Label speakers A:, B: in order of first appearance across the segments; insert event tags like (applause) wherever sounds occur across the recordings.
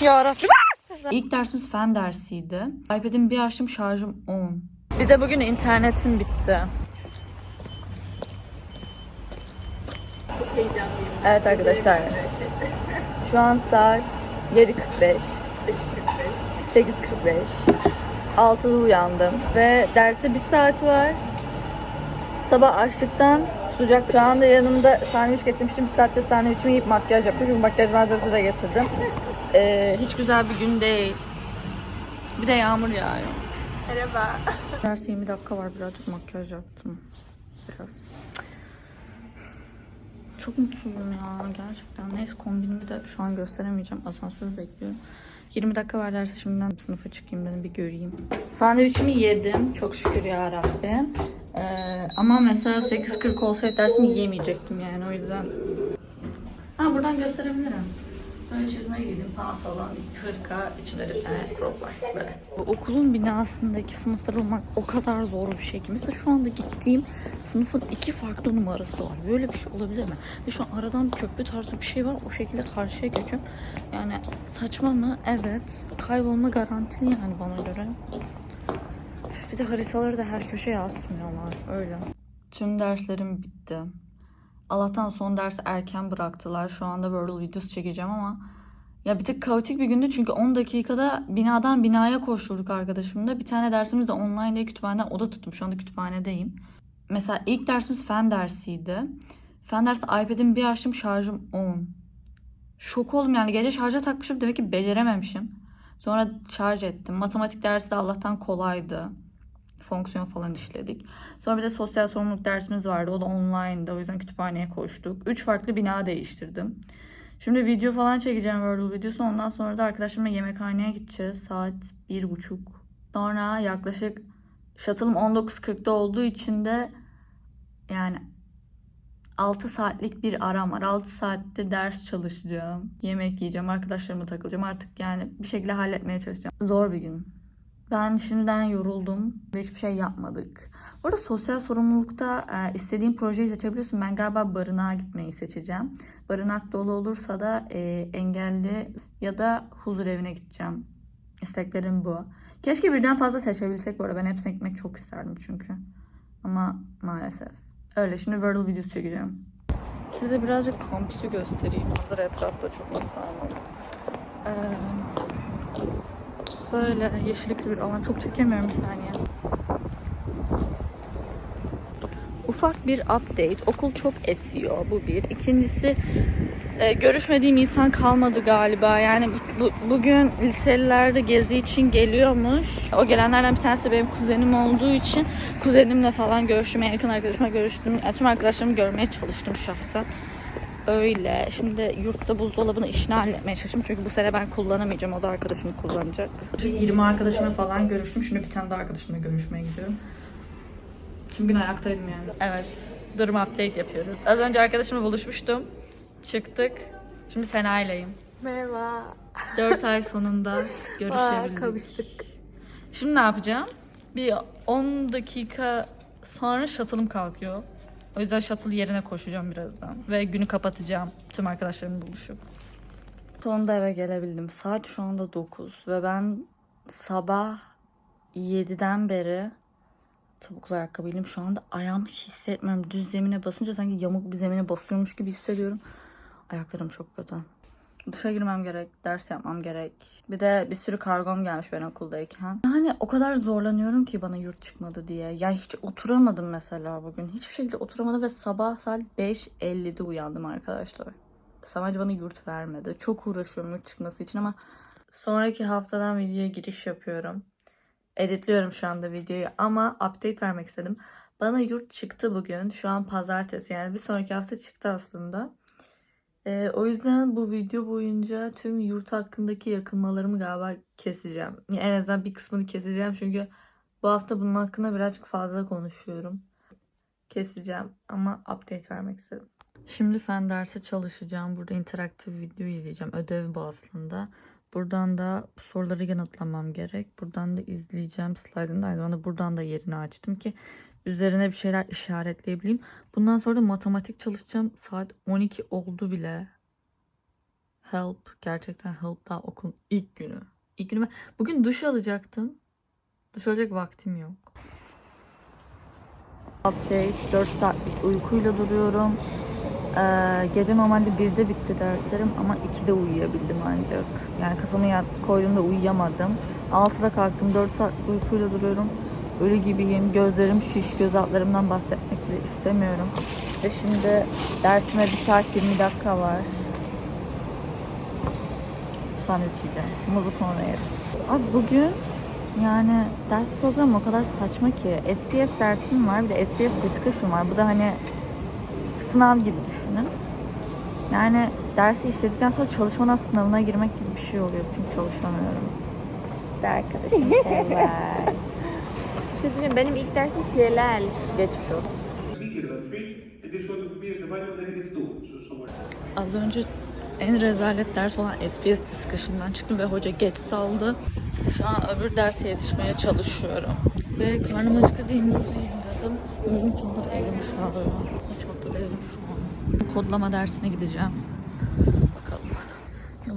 A: Yarabbim.
B: İlk dersimiz fen dersiydi. iPad'imi bir açtım şarjım 10.
A: Bir de bugün internetim bitti. Evet arkadaşlar. Şu an saat 7.45. 8.45. 6'da uyandım ve derse bir saat var. Sabah açlıktan sıcak. Şu anda yanımda sandviç getirmiştim. Bir saatte sandviçimi yiyip makyaj yaptım. Çünkü makyaj malzemesi de getirdim. Ee, hiç güzel bir gün değil. Bir de yağmur yağıyor. Merhaba. Ders 20 dakika var. Birazcık makyaj yaptım. Biraz. Çok mutsuzum ya gerçekten. Neyse kombinimi de şu an gösteremeyeceğim. Asansörü bekliyorum. 20 dakika var derse şimdiden sınıfa çıkayım dedim bir göreyim. Sandviçimi yedim. Çok şükür ya Rabbim. Ee, ama mesela 8.40 olsaydı dersimi yemeyecektim yani o yüzden. Ha buradan gösterebilirim. Böyle çizme giydim, pantolon, hırka, içimde de bir tane crop var. Okulun binasındaki sınıflar olmak o kadar zor bir şey ki. Mesela şu anda gittiğim sınıfın iki farklı numarası var. Böyle bir şey olabilir mi? Ve şu an aradan köprü tarzı bir şey var. O şekilde karşıya geçiyorum. Yani saçma mı? Evet. Kaybolma garantili yani bana göre. Bir de haritaları da her köşeye asmıyorlar. Öyle. Tüm derslerim bitti. Allah'tan son dersi erken bıraktılar. Şu anda Wordle videosu çekeceğim ama ya bir tık kaotik bir gündü çünkü 10 dakikada binadan binaya koşturduk arkadaşımla. Bir tane dersimiz de online diye kütüphaneden oda tuttum. Şu anda kütüphanedeyim. Mesela ilk dersimiz fen dersiydi. Fen dersi iPad'imi bir açtım şarjım 10. Şok oldum yani gece şarja takmışım demek ki becerememişim. Sonra şarj ettim. Matematik dersi de Allah'tan kolaydı fonksiyon falan işledik. Sonra bir de sosyal sorumluluk dersimiz vardı. O da online'dı. O yüzden kütüphaneye koştuk. Üç farklı bina değiştirdim. Şimdi video falan çekeceğim Wordle videosu. Ondan sonra da arkadaşlarımla yemekhaneye gideceğiz. Saat bir buçuk. Sonra yaklaşık shuttle'ım 19.40'da olduğu için de yani 6 saatlik bir aram var. 6 saatte ders çalışacağım. Yemek yiyeceğim. Arkadaşlarımla takılacağım. Artık yani bir şekilde halletmeye çalışacağım. Zor bir gün. Ben şimdiden yoruldum ve hiçbir şey yapmadık. Bu arada sosyal sorumlulukta e, istediğin projeyi seçebiliyorsun. Ben galiba barınağa gitmeyi seçeceğim. Barınak dolu olursa da e, engelli ya da huzur evine gideceğim. İsteklerim bu. Keşke birden fazla seçebilsek bu arada. Ben hepsine gitmek çok isterdim çünkü. Ama maalesef. Öyle şimdi Wordle videosu çekeceğim. Size birazcık kampüsü göstereyim. Hazır etrafta çok insan var. Ee, Böyle yeşillikli bir alan. Çok çekemiyorum bir saniye. Ufak bir update. Okul çok esiyor. Bu bir. İkincisi e, görüşmediğim insan kalmadı galiba. Yani bu, bu- bugün liseliler de gezi için geliyormuş. O gelenlerden bir tanesi benim kuzenim olduğu için kuzenimle falan görüştüm. En yakın arkadaşımla görüştüm. Tüm arkadaşlarımı görmeye çalıştım şahsen. Öyle. Şimdi yurtta buzdolabını işini halletmeye çalıştım. Çünkü bu sene ben kullanamayacağım. O da arkadaşım kullanacak. 20 arkadaşımla falan görüştüm. Şimdi bir tane daha arkadaşımla görüşmeye gidiyorum. Tüm gün ayaktaydım yani. Evet. Durum update yapıyoruz. Az önce arkadaşımla buluşmuştum. Çıktık. Şimdi Sena'yleyim.
C: Merhaba.
B: 4 ay sonunda
C: Aa, (laughs)
B: görüşebildik.
C: kavuştuk.
B: Şimdi ne yapacağım? Bir 10 dakika sonra shuttle'ım kalkıyor. O yüzden shuttle yerine koşacağım birazdan. Ve günü kapatacağım tüm arkadaşlarımla buluşup. Sonunda eve gelebildim. Saat şu anda 9 ve ben sabah 7'den beri topuklu ayakkabıyım. Şu anda ayağımı hissetmiyorum. Düz zemine basınca sanki yamuk bir zemine basıyormuş gibi hissediyorum. Ayaklarım çok kötü. Duşa girmem gerek, ders yapmam gerek. Bir de bir sürü kargom gelmiş ben okuldayken. Yani o kadar zorlanıyorum ki bana yurt çıkmadı diye. Ya hiç oturamadım mesela bugün. Hiçbir şekilde oturamadım ve sabah saat 5.50'de uyandım arkadaşlar. Sabancı bana yurt vermedi. Çok uğraşıyorum yurt çıkması için ama sonraki haftadan videoya giriş yapıyorum. Editliyorum şu anda videoyu ama update vermek istedim. Bana yurt çıktı bugün. Şu an pazartesi yani bir sonraki hafta çıktı aslında. Ee, o yüzden bu video boyunca tüm yurt hakkındaki yakınmalarımı galiba keseceğim. En azından bir kısmını keseceğim çünkü bu hafta bunun hakkında birazcık fazla konuşuyorum. Keseceğim ama update vermek istedim. Şimdi fen dersi çalışacağım. Burada interaktif video izleyeceğim. Ödev bu aslında. Buradan da soruları yanıtlamam gerek. Buradan da izleyeceğim slide'ını da aynı zamanda buradan da yerini açtım ki üzerine bir şeyler işaretleyebileyim. Bundan sonra da matematik çalışacağım. Saat 12 oldu bile.
A: Help. Gerçekten help daha okulun ilk günü. İlk günü Bugün duş alacaktım. Duş alacak vaktim yok. Update. 4 saatlik uykuyla duruyorum. Ee, gece normalde 1'de bitti derslerim ama 2'de uyuyabildim ancak. Yani kafamı yat, koyduğumda uyuyamadım. 6'da kalktım 4 saat uykuyla duruyorum. Ölü gibiyim. Gözlerim şiş. Göz altlarımdan bahsetmek bile istemiyorum. Ve şimdi dersime 1 saat 20 dakika var. Sandviç yiyeceğim. Muzu sonra yerim. Abi bugün yani ders programı o kadar saçma ki. SPS dersim var bir de SPS discussion var. Bu da hani sınav gibi düşünün. Yani dersi işledikten sonra çalışmadan sınavına girmek gibi bir şey oluyor. Çünkü çalışamıyorum. De arkadaşım evet. (laughs)
C: Bir şey söyleyeyim benim ilk dersim TLL.
A: Geçmiş olsun. Az önce en rezalet ders olan SPS discussion'dan çıktım ve hoca geç saldı. Şu an öbür derse yetişmeye çalışıyorum. Ve karnım acıktı diye muz yiyeyim dedim. Muzun çantada erimiş abi. Hiç mutlu değilim şu an. Kodlama dersine gideceğim.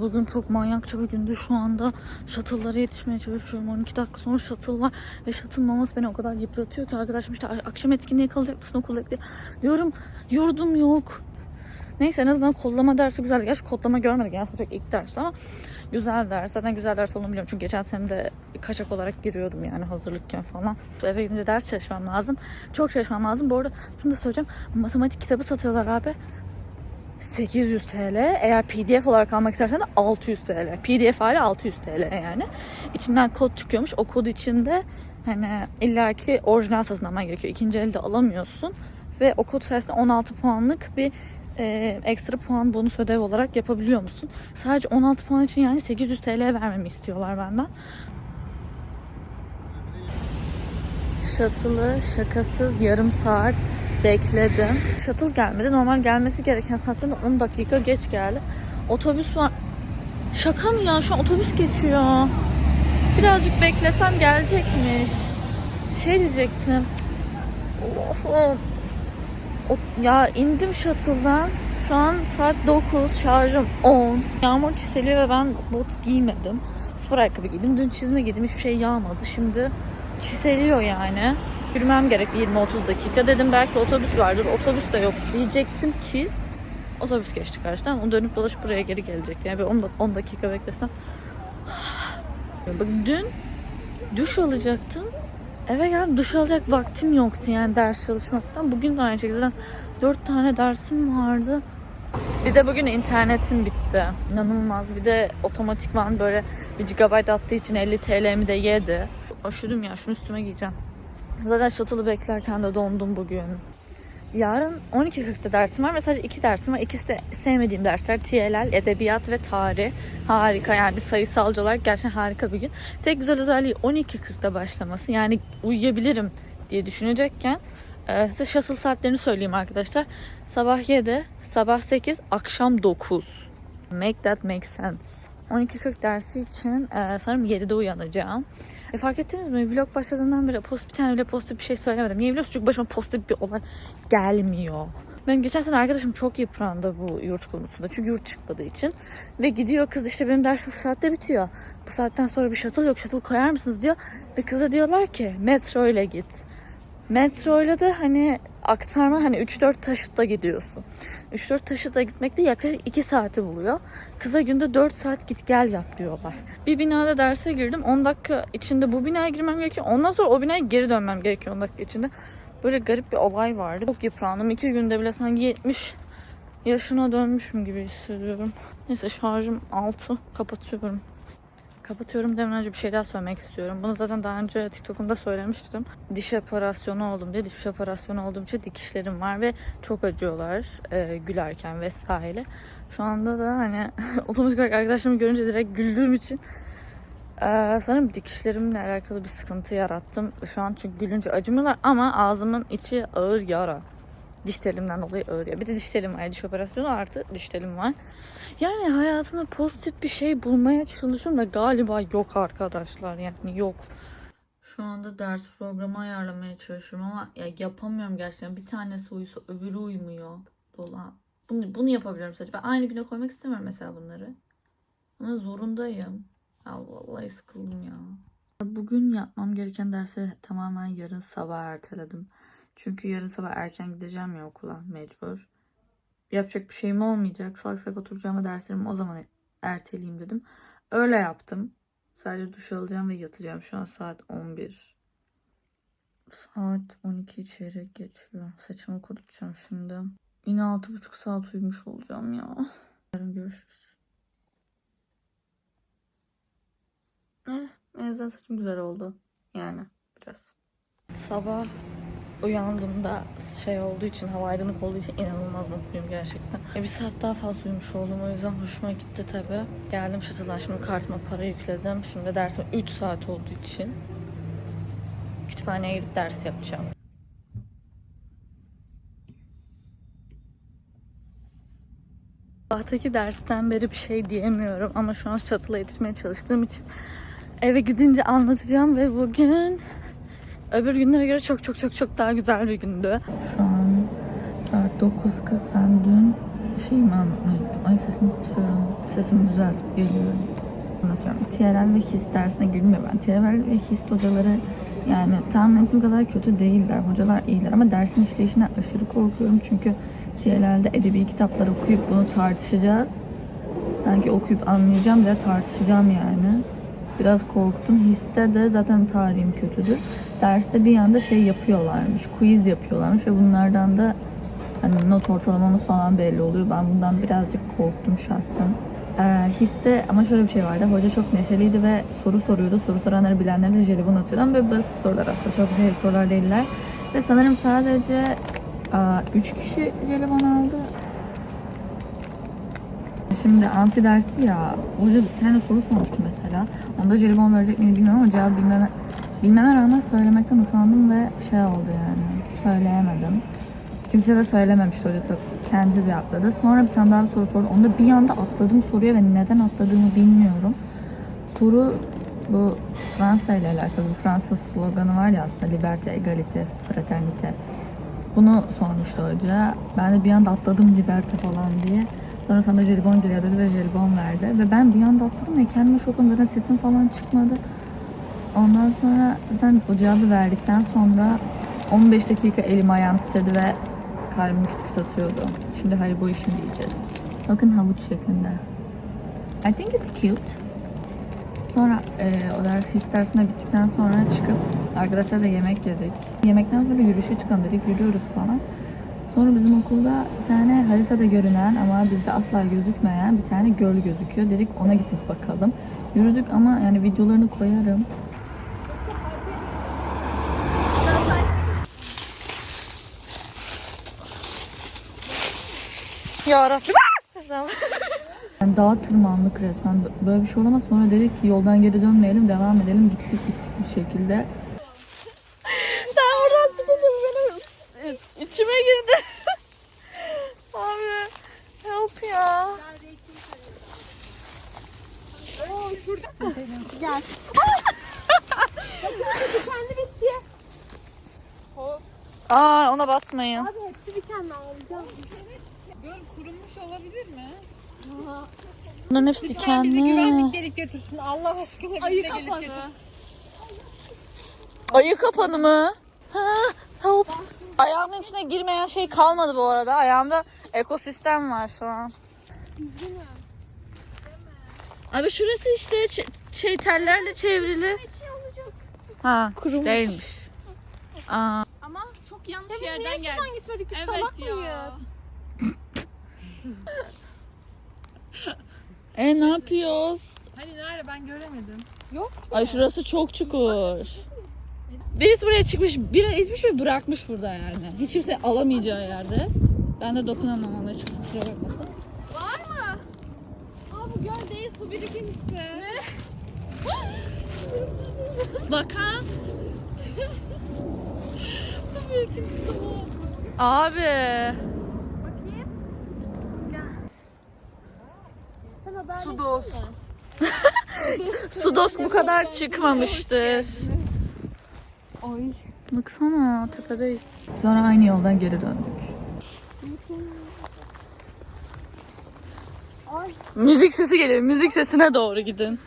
A: Bugün çok manyakça bir gündü şu anda. Shuttle'lara yetişmeye çalışıyorum. 12 dakika sonra shuttle var. Ve shuttle'ın olması beni o kadar yıpratıyor ki arkadaşım işte akşam etkinliğe kalacak mısın okulda diye. Diyorum yurdum yok. Neyse en azından kodlama dersi güzeldi. Gerçi kodlama görmedik yani çok ilk ders ama güzel ders. Zaten güzel ders olduğunu biliyorum. Çünkü geçen sene de kaçak olarak giriyordum yani hazırlıkken falan. Eve gidince ders çalışmam lazım. Çok çalışmam lazım. Bu arada şunu da söyleyeceğim. Matematik kitabı satıyorlar abi. 800 TL. Eğer PDF olarak almak istersen de 600 TL. PDF hali 600 TL yani. İçinden kod çıkıyormuş. O kod içinde hani illaki orijinal satın alman gerekiyor. İkinci elde alamıyorsun. Ve o kod sayesinde 16 puanlık bir e, ekstra puan bonus ödev olarak yapabiliyor musun? Sadece 16 puan için yani 800 TL vermemi istiyorlar benden. Shuttle'ı şakasız yarım saat bekledim. Shuttle gelmedi. Normal gelmesi gereken saatten de 10 dakika geç geldi. Otobüs var. Şaka mı ya? Şu an otobüs geçiyor. Birazcık beklesem gelecekmiş. Şey diyecektim. Allah'ım. Ya indim shuttle'dan. Şu an saat 9, şarjım 10. Yağmur çiseliyor ve ben bot giymedim. Spor ayakkabı giydim. Dün çizme giydim. Hiçbir şey yağmadı. Şimdi çiseliyor yani. Yürümem gerek 20-30 dakika. Dedim belki otobüs vardır. Otobüs de yok diyecektim ki otobüs geçti karşıdan. O dönüp dolaşıp buraya geri gelecek. Yani bir 10, 10 dakika beklesem. Bak dün duş alacaktım. Eve geldim duş alacak vaktim yoktu yani ders çalışmaktan. Bugün de aynı şekilde zaten 4 tane dersim vardı. Bir de bugün internetim bitti. İnanılmaz. Bir de otomatikman böyle 1 GB attığı için 50 TL'mi de yedi. Aşırım ya şunu üstüme giyeceğim. Zaten shuttle'ı beklerken de dondum bugün. Yarın 12.40'da dersim var ve sadece iki dersim var. İkisi de sevmediğim dersler. TLL, Edebiyat ve Tarih. Harika yani bir sayısalcı olarak gerçekten harika bir gün. Tek güzel özelliği 12.40'da başlaması. Yani uyuyabilirim diye düşünecekken e, size shuttle saatlerini söyleyeyim arkadaşlar. Sabah 7, sabah 8, akşam 9. Make that make sense. 12.40 dersi için e, sanırım 7'de uyanacağım. E, fark ettiniz mi? Vlog başladığından beri post bir tane bile pozitif bir şey söylemedim. Niye biliyorsun? Çünkü başıma pozitif bir olay gelmiyor. Benim geçen sene arkadaşım çok yıprandı bu yurt konusunda. Çünkü yurt çıkmadığı için. Ve gidiyor kız işte benim dersim şu saatte bitiyor. Bu saatten sonra bir shuttle yok. Shuttle koyar mısınız diyor. Ve kıza diyorlar ki metro ile git. Metro ile de hani aktarma hani 3-4 taşıtla gidiyorsun. 3-4 taşıtla gitmekte yaklaşık 2 saati buluyor. Kıza günde 4 saat git gel yap diyorlar. Bir binada derse girdim. 10 dakika içinde bu binaya girmem gerekiyor. Ondan sonra o binaya geri dönmem gerekiyor 10 dakika içinde. Böyle garip bir olay vardı. Çok yıprandım. 2 günde bile sanki 70 yaşına dönmüşüm gibi hissediyorum. Neyse şarjım 6. Kapatıyorum. Kapatıyorum demeden önce bir şey daha söylemek istiyorum. Bunu zaten daha önce TikTok'umda söylemiştim. Diş operasyonu oldum diye. Diş operasyonu olduğum için dikişlerim var ve çok acıyorlar e, gülerken vesaire. Şu anda da hani (laughs) otomatik olarak arkadaşlarımı görünce direkt güldüğüm için e, sanırım dikişlerimle alakalı bir sıkıntı yarattım. Şu an çünkü gülünce acımıyorlar ama ağzımın içi ağır yara. Diş telimden dolayı ya. Bir de diş telim var. Diş operasyonu artı diş telim var. Yani hayatımda pozitif bir şey bulmaya çalışıyorum da galiba yok arkadaşlar yani yok. Şu anda ders programı ayarlamaya çalışıyorum ama ya yapamıyorum gerçekten. Bir tanesi uyusa öbürü uymuyor. Dolap Bunu, bunu yapabiliyorum sadece. Ben aynı güne koymak istemiyorum mesela bunları. Ama zorundayım. Ya vallahi sıkıldım ya. Bugün yapmam gereken dersleri tamamen yarın sabah erteledim. Çünkü yarın sabah erken gideceğim ya okula mecbur. Yapacak bir şeyim olmayacak. Salak salak oturacağım ve derslerimi o zaman erteleyeyim dedim. Öyle yaptım. Sadece duş alacağım ve yatacağım. Şu an saat 11. Saat 12 çeyrek geçiyor. Saçımı kurutacağım şimdi. Yine 6,5 saat uyumuş olacağım ya. Yarın görüşürüz. Eh, en azından saçım güzel oldu. Yani biraz. Sabah uyandığımda şey olduğu için, hava aydınlık olduğu için inanılmaz mutluyum gerçekten. E, bir saat daha fazla uyumuş oldum. O yüzden hoşuma gitti tabi. Geldim şatıdan şimdi kartıma para yükledim. Şimdi dersim 3 saat olduğu için kütüphaneye gidip ders yapacağım. Sabahtaki dersten beri bir şey diyemiyorum ama şu an şatıla yetişmeye çalıştığım için eve gidince anlatacağım ve bugün öbür günlere göre çok çok çok çok daha güzel bir gündü. Şu an saat 9.40 ben dün şeyimi anlatmaya gittim. Ay sesimi tutuyorum. Sesimi düzeltip geliyorum. Anlatıyorum. TRL ve HIS dersine girmiyor ben. TRL ve HIS hocaları yani tahmin ettiğim kadar kötü değiller. Hocalar iyiler ama dersin işleyişine aşırı korkuyorum. Çünkü TRL'de edebi kitaplar okuyup bunu tartışacağız. Sanki okuyup anlayacağım ve tartışacağım yani. Biraz korktum. Histe de zaten tarihim kötüdür. Derste bir yanda şey yapıyorlarmış. Quiz yapıyorlarmış ve bunlardan da hani not ortalamamız falan belli oluyor. Ben bundan birazcık korktum şahsen. Ee, histe ama şöyle bir şey vardı. Hoca çok neşeliydi ve soru soruyordu. Soru soranları bilenlere de jelibon atıyordu ama böyle basit sorular aslında. Çok şey sorular değiller. Ve sanırım sadece 3 kişi jelibon aldı. Şimdi amfi dersi ya. Hoca bir tane soru sormuştu mesela. Onda jelibon verecek miydi bilmiyorum ama cevabı bilmeme, bilmeme rağmen söylemekten utandım ve şey oldu yani. Söyleyemedim. Kimse de söylememişti hoca. Kendisi cevapladı. Sonra bir tane daha bir soru sordu. Onda bir anda atladım soruya ve neden atladığımı bilmiyorum. Soru bu Fransa ile alakalı. Bu Fransız sloganı var ya aslında. Liberté, égalité, fraternité. Bunu sormuştu hoca. Ben de bir anda atladım liberté falan diye. Sonra sana jelibon geliyor dedi ve jelibon verdi. Ve ben bir anda atladım ve kendime şokum. Zaten sesim falan çıkmadı. Ondan sonra zaten o cevabı verdikten sonra 15 dakika elim ayağım titredi ve kalbim küt küt atıyordu. Şimdi Haribo işim diyeceğiz. Bakın havuç şeklinde. I think it's cute. Sonra e, o ders his dersine bittikten sonra çıkıp arkadaşlarla yemek yedik. Yemekten sonra yürüyüşe çıkalım dedik. Yürüyoruz falan. Sonra bizim okulda bir tane haritada görünen ama bizde asla gözükmeyen bir tane göl gözüküyor. Dedik ona gidip bakalım. Yürüdük ama yani videolarını koyarım.
B: Ya Rabbim.
A: Yani dağa tırmandık resmen. Böyle bir şey olamaz. Sonra dedik ki yoldan geri dönmeyelim, devam edelim. Gittik gittik bir şekilde.
B: Sen buradan çıkınca benim içime girdi. Abi help ya.
C: Kendi bitti.
B: Aa ona basmayın.
C: Abi hepsi bir tane alacağım.
B: Bunların hepsi dikenli.
D: gelip götürsün Allah aşkına.
C: Ayı kapanı.
B: Ayı kapanı mı? Ha, help. Ayağımın içine girmeyen şey kalmadı bu arada. Ayağımda ekosistem var şu an. Abi şurası işte ç- şey tellerle çevrili. Ha,
C: Kurumuş.
B: değilmiş. Aa,
D: Ama çok yanlış yerden
C: niye
D: geldik.
C: şuradan gitmedik? Biz
D: Evet
C: salak
D: ya.
C: mıyız? (laughs)
B: e ne yapıyoruz?
D: Hani nerede ben göremedim.
B: Ay şurası çok çukur. Birisi buraya çıkmış, biri içmiş ve bırakmış burada yani. Hiç kimse alamayacağı yerde. Ben de dokunamam ona hiç kusura bakmasın.
C: Aa bu göl değil su birikintisi. Ne? (laughs)
B: Bak ha. (laughs) Abi.
C: Sen haber
B: Su dost. (laughs) Su dost bu kadar çıkmamıştır.
C: Ay.
B: Baksana tepedeyiz.
A: Sonra aynı yoldan geri döndük. Müzik sesi geliyor. Müzik sesine doğru gidin.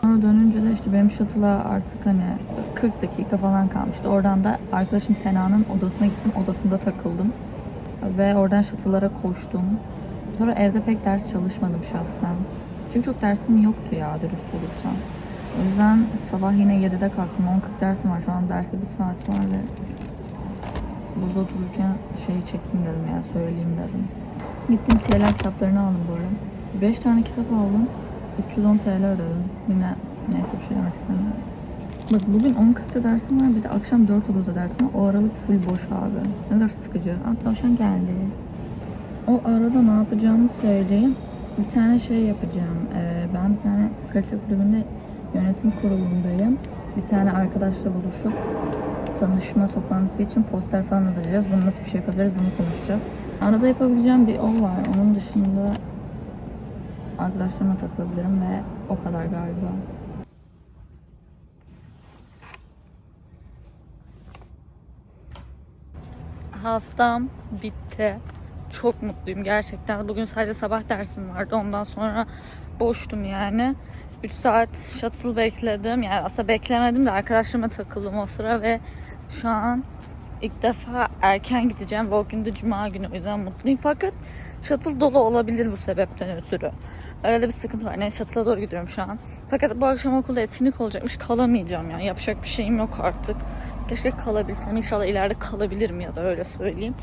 E: Sonra dönünce de işte benim shuttle'a artık hani 40 dakika falan kalmıştı. Oradan da arkadaşım Sena'nın odasına gittim. Odasında takıldım. Ve oradan shuttle'lara koştum. Sonra evde pek ders çalışmadım şahsen. Çünkü çok dersim yoktu ya dürüst olursam. O yüzden sabah yine 7'de kalktım. 10.40 dersim var. Şu an derse bir saat var ve burada otururken şey çekeyim dedim ya söyleyeyim dedim. Gittim TL kitaplarını aldım bu arada. 5 tane kitap aldım. 310 TL ödedim. Yine neyse bir şey demek istemiyorum. Bak bugün 10.40'da dersim var bir de akşam 4.30'da dersim var. O aralık full boş abi. Ne kadar sıkıcı. Aa tavşan geldi. O arada ne yapacağımı söyleyeyim. Bir tane şey yapacağım. Ee, ben bir tane kalite kulübünde yönetim kurulundayım. Bir tane arkadaşla buluşup tanışma toplantısı için poster falan hazırlayacağız. Bunu nasıl bir şey yapabiliriz bunu konuşacağız. Arada yapabileceğim bir o var. Onun dışında arkadaşlarıma takılabilirim ve o kadar galiba.
A: Haftam bitti. Çok mutluyum gerçekten. Bugün sadece sabah dersim vardı. Ondan sonra boştum yani. 3 saat shuttle bekledim. Yani aslında beklemedim de arkadaşlarıma takıldım o sıra ve şu an ilk defa erken gideceğim o gün de cuma günü o yüzden mutluyum. Fakat shuttle dolu olabilir bu sebepten ötürü. De bir sıkıntı var. Neyse shuttle'a doğru gidiyorum şu an. Fakat bu akşam okulda etkinlik olacakmış. Kalamayacağım yani. Yapacak bir şeyim yok artık. Keşke kalabilsem. İnşallah ileride kalabilirim ya da öyle söyleyeyim.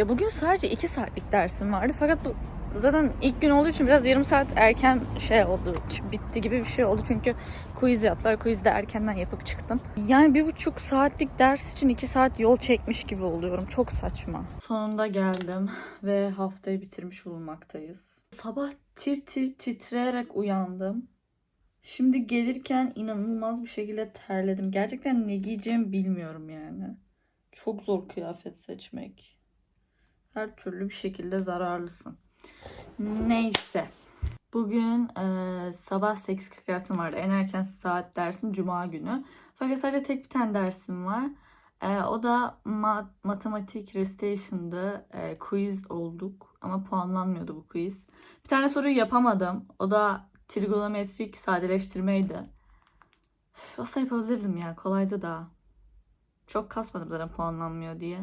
A: Ya bugün sadece 2 saatlik dersim vardı. Fakat bu zaten ilk gün olduğu için biraz yarım saat erken şey oldu. Bitti gibi bir şey oldu. Çünkü quiz yaptılar. Quiz de erkenden yapıp çıktım. Yani bir buçuk saatlik ders için 2 saat yol çekmiş gibi oluyorum. Çok saçma. Sonunda geldim ve haftayı bitirmiş bulunmaktayız. Sabah tir tir titreyerek uyandım. Şimdi gelirken inanılmaz bir şekilde terledim. Gerçekten ne giyeceğimi bilmiyorum yani. Çok zor kıyafet seçmek. Her türlü bir şekilde zararlısın. Neyse. Bugün e, sabah 8.40 dersim vardı. En erken saat dersim Cuma günü. Fakat sadece tek bir tane dersim var. E, o da ma- matematik restation'dı. E, quiz olduk. Ama puanlanmıyordu bu quiz. Bir tane soruyu yapamadım. O da trigonometrik sadeleştirmeydi. Üf, Aslında yapabilirdim ya. Kolaydı da. Çok kasmadım zaten puanlanmıyor diye.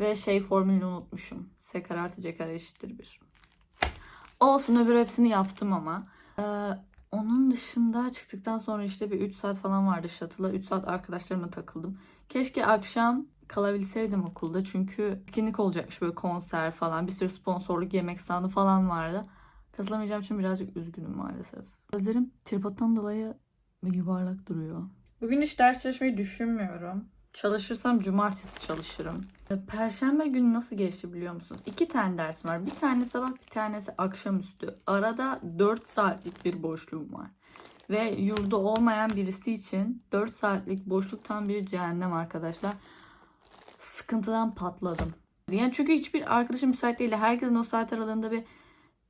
A: Ve şey formülünü unutmuşum. S kare artı C kare eşittir 1. Olsun öbür hepsini yaptım ama. Ee, onun dışında çıktıktan sonra işte bir 3 saat falan vardı shuttle'a. 3 saat arkadaşlarıma takıldım. Keşke akşam kalabilseydim okulda. Çünkü etkinlik olacakmış böyle konser falan. Bir sürü sponsorluk yemek standı falan vardı. Katılamayacağım için birazcık üzgünüm maalesef. Gözlerim tripodtan dolayı yuvarlak duruyor. Bugün hiç ders çalışmayı düşünmüyorum. Çalışırsam cumartesi çalışırım. E, Perşembe günü nasıl geçti biliyor musunuz? İki tane dersim var. Bir tane sabah bir tanesi akşamüstü. Arada 4 saatlik bir boşluğum var. Ve yurdu olmayan birisi için 4 saatlik boşluktan bir cehennem arkadaşlar. Sıkıntıdan patladım. Yani çünkü hiçbir arkadaşım müsait değil. Herkesin o saat aralığında bir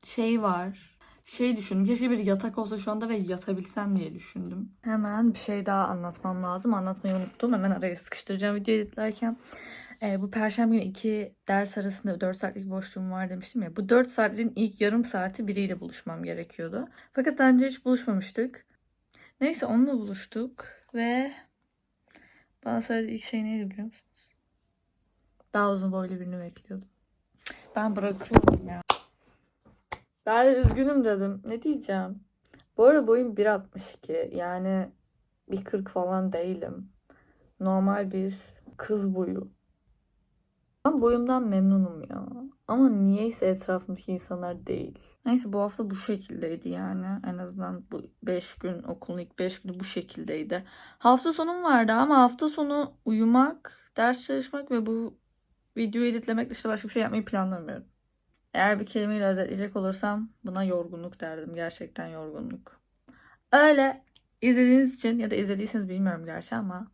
A: şey var. Şey düşündüm. Keşke bir yatak olsa şu anda ve yatabilsem diye düşündüm. Hemen bir şey daha anlatmam lazım. Anlatmayı unuttum. Hemen araya sıkıştıracağım video editlerken. Ee, bu perşembe günü iki ders arasında 4 saatlik boşluğum var demiştim ya. Bu 4 saatliğin ilk yarım saati biriyle buluşmam gerekiyordu. Fakat daha önce hiç buluşmamıştık. Neyse onunla buluştuk ve bana söylediği ilk şey neydi biliyor musunuz? Daha uzun boylu birini bekliyordum. Ben bırakıyorum ya. Ben üzgünüm dedim. Ne diyeceğim? Bu arada boyum 1.62. Yani 1.40 falan değilim. Normal bir kız boyu. Ben boyumdan memnunum ya. Ama niyeyse etrafımdaki insanlar değil. Neyse bu hafta bu şekildeydi yani. En azından bu 5 gün okulun ilk 5 günü bu şekildeydi. Hafta sonum vardı ama hafta sonu uyumak, ders çalışmak ve bu videoyu editlemek dışında başka bir şey yapmayı planlamıyorum. Eğer bir kelimeyle özetleyecek olursam buna yorgunluk derdim. Gerçekten yorgunluk. Öyle izlediğiniz için ya da izlediyseniz bilmiyorum gerçi ama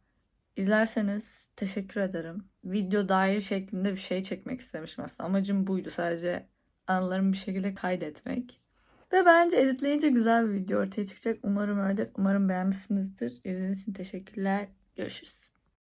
A: izlerseniz teşekkür ederim. Video dair şeklinde bir şey çekmek istemiştim aslında. Amacım buydu sadece anılarımı bir şekilde kaydetmek. Ve bence editleyince güzel bir video ortaya çıkacak. Umarım öyledir. Umarım beğenmişsinizdir. İzlediğiniz için teşekkürler. Görüşürüz.